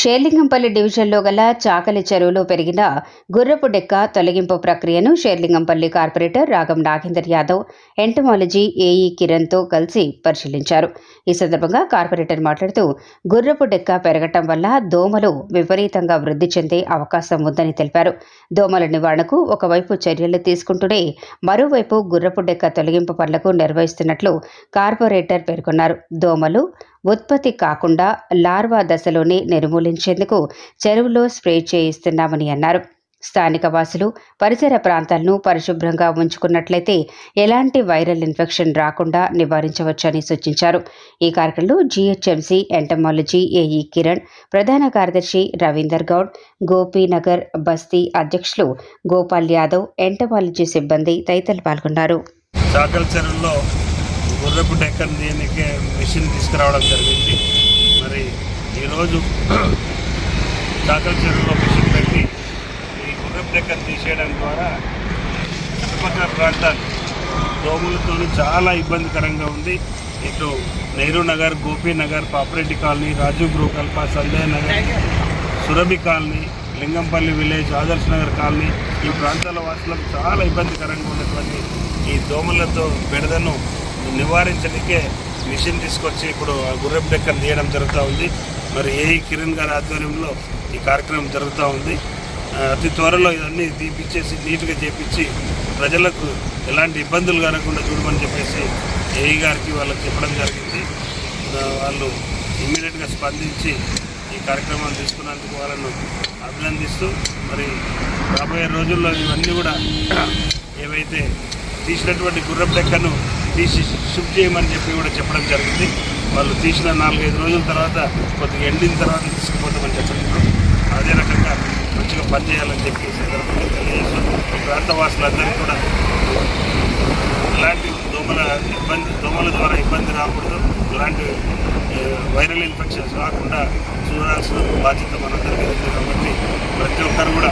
షేర్లింగంపల్లి డివిజన్లో గల చాకలి చెరువులో పెరిగిన గుర్రపు డెక్క తొలగింపు ప్రక్రియను Serilingampally corporator Ragam Nagender Yadav entomology AE కిరణ్తో కలిసి పరిశీలించారు. ఈ సందర్భంగా కార్పొరేటర్ మాట్లాడుతూ గుర్రపు డెక్క పెరగటం వల్ల దోమలు విపరీతంగా వృద్ధి చెందే అవకాశం ఉందని తెలిపారు. దోమల నివారణకు ఒకవైపు చర్యలు తీసుకుంటూనే మరోవైపు గుర్రపు డెక్క తొలగింపు పనులకు నిర్వహిస్తున్నట్లు కార్పొరేటర్ పేర్కొన్నారు. దోమలు ఉత్పత్తి కాకుండా లార్వా దశలోనే నిర్మూలించేందుకు చెరువులో స్ప్రే చేయిస్తున్నామని అన్నారు. స్థానిక వాసులు పరిసర ప్రాంతాలను పరిశుభ్రంగా ఉంచుకున్నట్లయితే ఎలాంటి వైరల్ ఇన్ఫెక్షన్ రాకుండా నివారించవచ్చని సూచించారు. ఈ కార్యక్రమంలో జీహెచ్ఎంసీ ఎంటమాలజీ ఏఈ కిరణ్ ప్రధాన కార్యదర్శి రవీందర్ గౌడ్ గోపీనగర్ బస్తీ అధ్యక్షులు గోపాల్ యాదవ్ ఎంటమాలజీ సిబ్బంది తదితరులు పాల్గొన్నారు. గుర్రపు డెక్కన్ దీనికి మిషన్ తీసుకురావడం జరిగింది. మరి ఈరోజు చాకల్ చెరువులో మిషన్ పెట్టి ఈ గుర్రపు డెక్కన్ తీసేయడం ద్వారా చుట్టుపక్కల ప్రాంతాలు దోమలతో చాలా ఇబ్బందికరంగా ఉంది. ఇటు Nehru Nagar Gopinagar Papireddy colony Rajiv Gruhakalpa Sanjay Nagar Surabhi colony Lingampally village Adarsh Nagar colony ఈ ప్రాంతాల వాసులకు చాలా ఇబ్బందికరంగా ఉన్నటువంటి ఈ దోమలతో బెడదను నివారించడానికే మిషన్ తీసుకొచ్చి ఇప్పుడు ఆ గుర్రపు డెక్కను తీయడం జరుగుతూ ఉంది. మరి ఏఈ కిరణ్ గారి ఆధ్వర్యంలో ఈ కార్యక్రమం జరుగుతూ ఉంది. అతి త్వరలో ఇవన్నీ తీపిచ్చేసి నీట్గా చేపించి ప్రజలకు ఎలాంటి ఇబ్బందులు కలగకుండా చూడమని చెప్పేసి ఏఈ గారికి వాళ్ళకి చెప్పడం జరిగింది. వాళ్ళు ఇమ్మీడియట్గా స్పందించి ఈ కార్యక్రమాన్ని తీసుకున్నందుకు వాళ్ళను అభినందిస్తూ మరి రాబోయే రోజుల్లో ఇవన్నీ కూడా ఏవైతే తీసినటువంటి గుర్రపు డెక్కను తీసి షిఫ్ట్ చేయమని చెప్పి కూడా చెప్పడం జరిగింది. వాళ్ళు తీసిన నాలుగైదు రోజుల తర్వాత కొద్దిగా ఎండిన తర్వాత తీసుకుపోతామని చెప్పడం అదే రకంగా మంచిగా పనిచేయాలని చెప్పి సందర్భంగా తెలియజేస్తూ ప్రాంత వాసులందరికీ కూడా ఇలాంటి దోమల ఇబ్బంది దోమల ద్వారా ఇబ్బంది రాకూడదు. ఇలాంటి వైరల్ ఇన్ఫెక్షన్స్ రాకుండా చూడాల్సిన బాధ్యత మనందరికీ ఉంది కాబట్టి ప్రతి ఒక్కరు కూడా